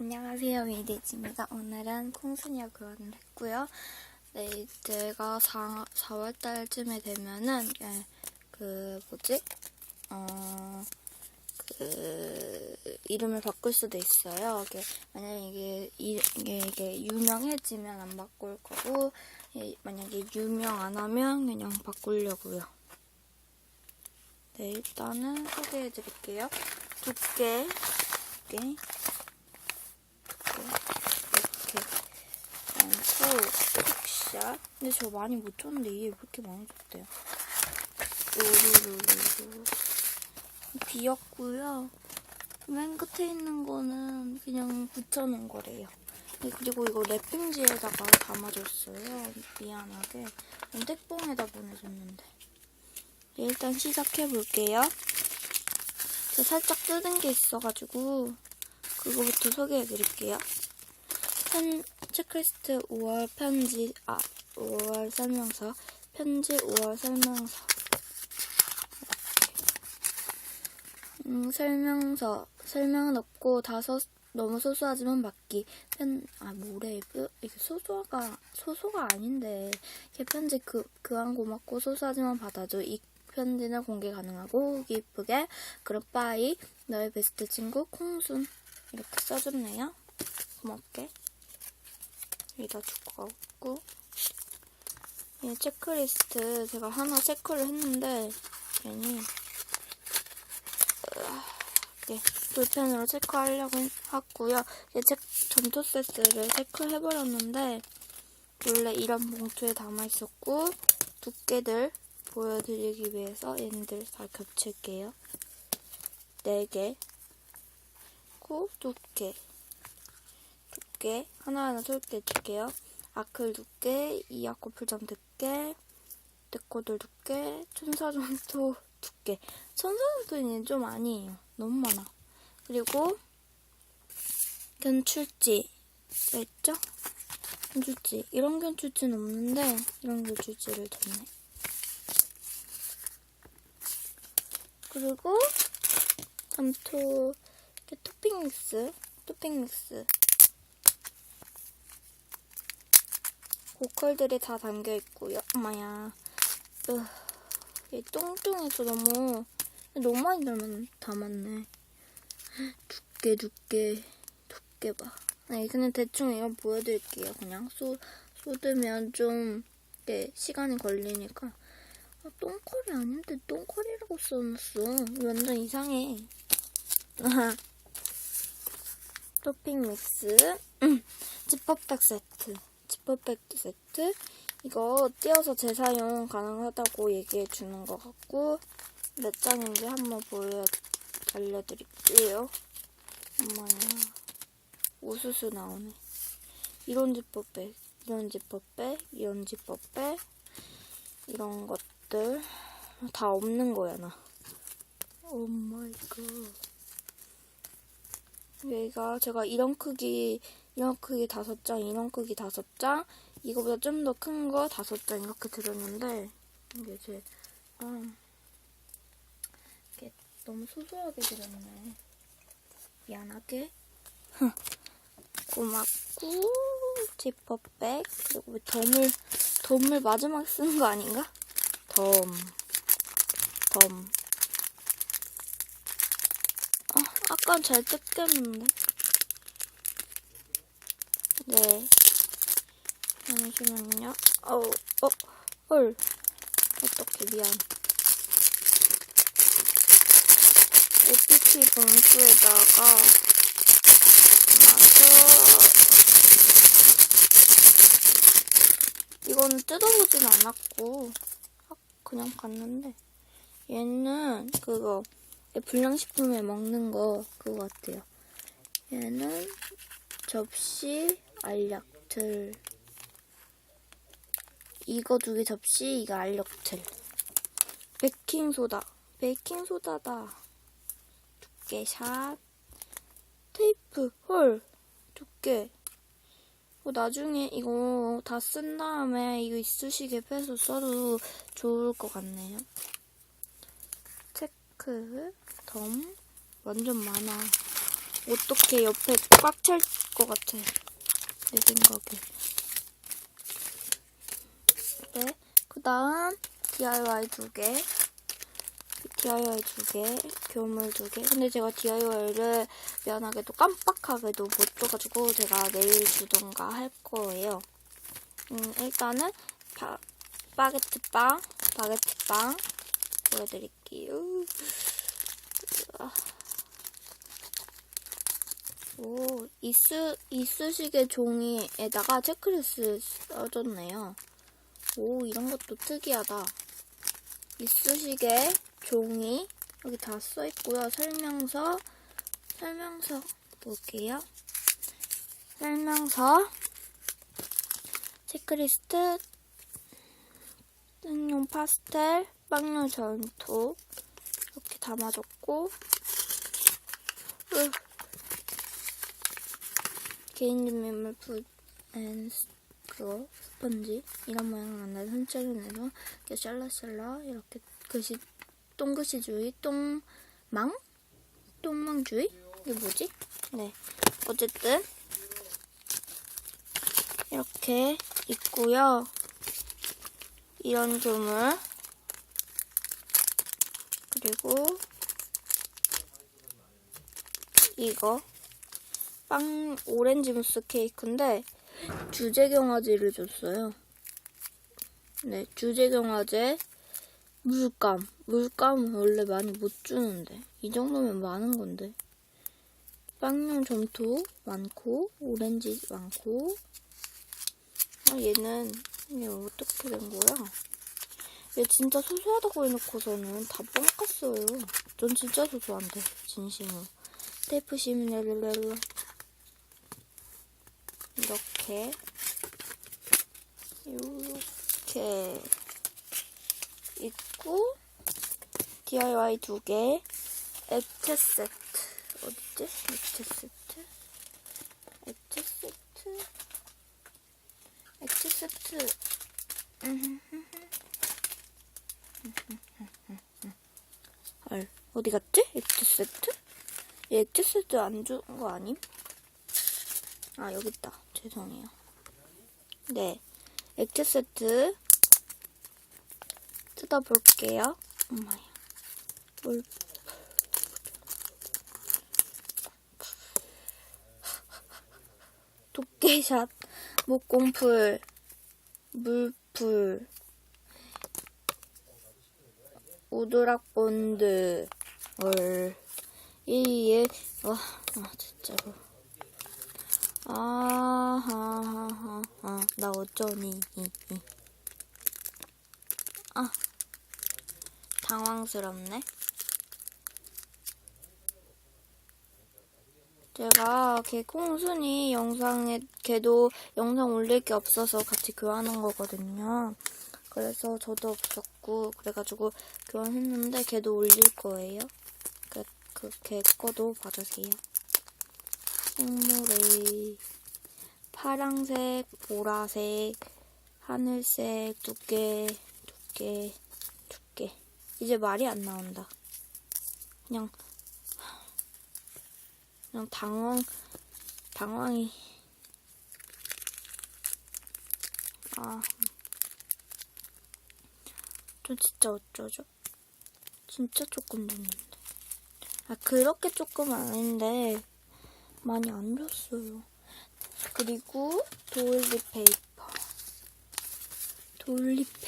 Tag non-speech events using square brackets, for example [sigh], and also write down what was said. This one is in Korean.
안녕하세요, 메이데이지입니다. 오늘은 콩순이와 교환을 했고요. 네, 제가 4, 4월 달쯤에 되면은, 예, 그, 뭐지? 어, 그, 이름을 바꿀 수도 있어요. 이게, 만약에 이게, 이- 이게, 이게 유명해지면 안 바꿀 거고, 예, 만약에 유명 안 하면 그냥 바꾸려고요. 네, 일단은 소개해 드릴게요. 두께, 두께. 이렇게 많고 픽샷 근데 저 많이 못 줬는데 이게 왜 이렇게 많이 줬대요? 우르르르르. 비었고요. 맨 끝에 있는 거는 그냥 붙여놓은 거래요. 네, 그리고 이거 랩핑지에다가 담아줬어요. 미안하게. 택봉에다 보내줬는데. 네, 일단 시작해 볼게요. 저 살짝 뜯은 게 있어가지고 그거부터 소개해 드릴게요. 편, 체크리스트 5월 편지, 아, 5월 설명서, 편지 5월 설명서. 음, 설명서, 설명은 없고 다소 너무 소소하지만 맞기. 편, 아, 뭐래, 이거, 이게 소소가, 소소가 아닌데. 이게 편지 그, 그한 고맙고 소소하지만 받아줘. 이 편지는 공개 가능하고, 후기 이쁘게. 그룹바이, 너의 베스트 친구, 콩순. 이렇게 써줬네요. 고맙게. 여기다 두고 가고. 이 체크리스트 제가 하나 체크를 했는데 괜히 이렇게 볼펜으로 체크하려고 했고요. 이제 체, 점토 세트를 체크해버렸는데 원래 이런 봉투에 담아있었고 두께들 보여드리기 위해서 얘네들 다 겹칠게요. 4개 고 두께 두께 하나하나 솔게 줄게요. 아클 두께, 이아코 풀점 두께, 데코들 두께, 천사점토 [laughs] 두께. 천사점토는 좀 아니에요. 너무 많아. 그리고 견출지 있죠? 견출지 이런 견출지는 없는데 이런 견출지를 줬네. 그리고 이렇게 토핑 믹스, 토핑 믹스. 보컬들이 다 담겨 있고요. 엄마야. 으, 얘 뚱뚱해서 너무 너무 많이 담았, 담았네. 두께 두께 두께 봐. 네, 그냥 대충 이거 보여드릴게요. 그냥 쏟 쏟으면 좀 이렇게 시간이 걸리니까. 아, 똥커리 아닌데 똥커리라고 써놨어. 완전 이상해. 토핑 믹스, 음, 지퍼백 세트, 지퍼백 세트. 이거 띄어서 재사용 가능하다고 얘기해 주는 것 같고 몇 장인지 한번 보여 알려드릴게요. 엄마야, 우수수 나오네. 이런 지퍼백, 이런 지퍼백, 이런 지퍼백, 이런 것들 다 없는 거야 나. 오 마이 갓. 여기가 제가 이런 크기, 이런 크기 다섯 장, 이런 크기 다섯 장, 이거보다 좀 더 큰 거 다섯 장 이렇게 들었는데 이게 제 아, 이게 너무 소소하게 들었네. 미안하게. 고맙고 지퍼백 그리고 왜 덤을 덤을 마지막 쓰는 거 아닌가? 덤, 덤. 아, 아까 잘 뜯겼는데. 네. 잠시만요. 어우, 어, 헐. 어떡해, 미안. OPP 봉투에다가 놔서 이거는 뜯어보진 않았고 그냥 봤는데 얘는 그거 불량식품에 먹는 거 그거 같아요. 얘는 접시 알약틀 이거 두 개 접시 이거 알약틀 베킹소다. 베킹소다다. 두께샷. 테이프 헐. 두께 어, 나중에 이거 다 쓴 다음에 이거 이쑤시개 빼서 써도 좋을 것 같네요. 체크, 덤, 완전 많아. 어떻게 옆에 꽉 찰 것 같아. 내 생각에. 네. 그 다음, DIY 두 개. DIY 두 개, 교물 두 개. 근데 제가 DIY를 미안하게도 깜빡하게도 못 줘가지고 제가 내일 주던가 할 거예요. 음, 일단은 바, 바게트 빵, 바게트 빵 보여드릴게요. 오, 이쑤, 이쑤시개 종이에다가 체크리스트 써줬네요. 오, 이런 것도 특이하다. 이쑤시개 종이 여기 다 써있고요. 설명서, 설명서 볼게요. 설명서, 체크리스트, 등용 파스텔, 빵용 전토 이렇게 담아줬고 으. 개인기념물 붓앤 그거 스펀지? 이런 모양을 만든 산책을 내서 이렇게 샬라샬라 이렇게 글씨 똥글씨 주의? 똥망? 똥망 주의? 이게 뭐지? 네. 어쨌든 이렇게 있고요. 이런 조물. 그리고 이거 빵 오렌지 무스 케이크인데 주제 경화제를 줬어요. 네, 주제 경화제 물감. 물감은 원래 많이 못 주는데 이 정도면 많은 건데 빵용 점토 많고 오렌지 많고 아 얘는 이게 어떻게 된 거야? 얘 진짜 소소하다고 해놓고서는 다 뻥깠어요. 전 진짜 소소한데 진심으로. 테이프 시미넬렐렐 이렇게 이렇게 있고 DIY 두 개, 액체 세트 어딨지? 액체 세트, 액체 세트, 액체 세트. 헐 어디 갔지? 액체 세트? 얘 액체 세트 안 준 거 아님? 아 여기 있다. 죄송해요. 네, 액체 세트 뜯어볼게요. 엄마야. 물. 도깨샷, 목공풀, 물풀, 오드락 본드, 월, 이에, 와, 아, 진짜로. 아하하하, 아, 나 어쩌니, 아, 당황스럽네. 제가 걔 콩순이 영상에 걔도 영상 올릴 게 없어서 같이 교환한 거거든요. 그래서 저도 없었고 그래가지고 교환했는데 걔도 올릴 거예요. 그, 그, 걔 거도 봐주세요. 생모레 파랑색, 보라색, 하늘색, 두께, 두께, 두께. 이제 말이 안 나온다. 그냥 그냥 당황, 당황이. 아. 저 진짜 어쩌죠? 진짜 조금 줬는데. 아, 그렇게 조금 아닌데, 많이 안 줬어요. 그리고, 돌리 페이퍼. 돌리 페이퍼.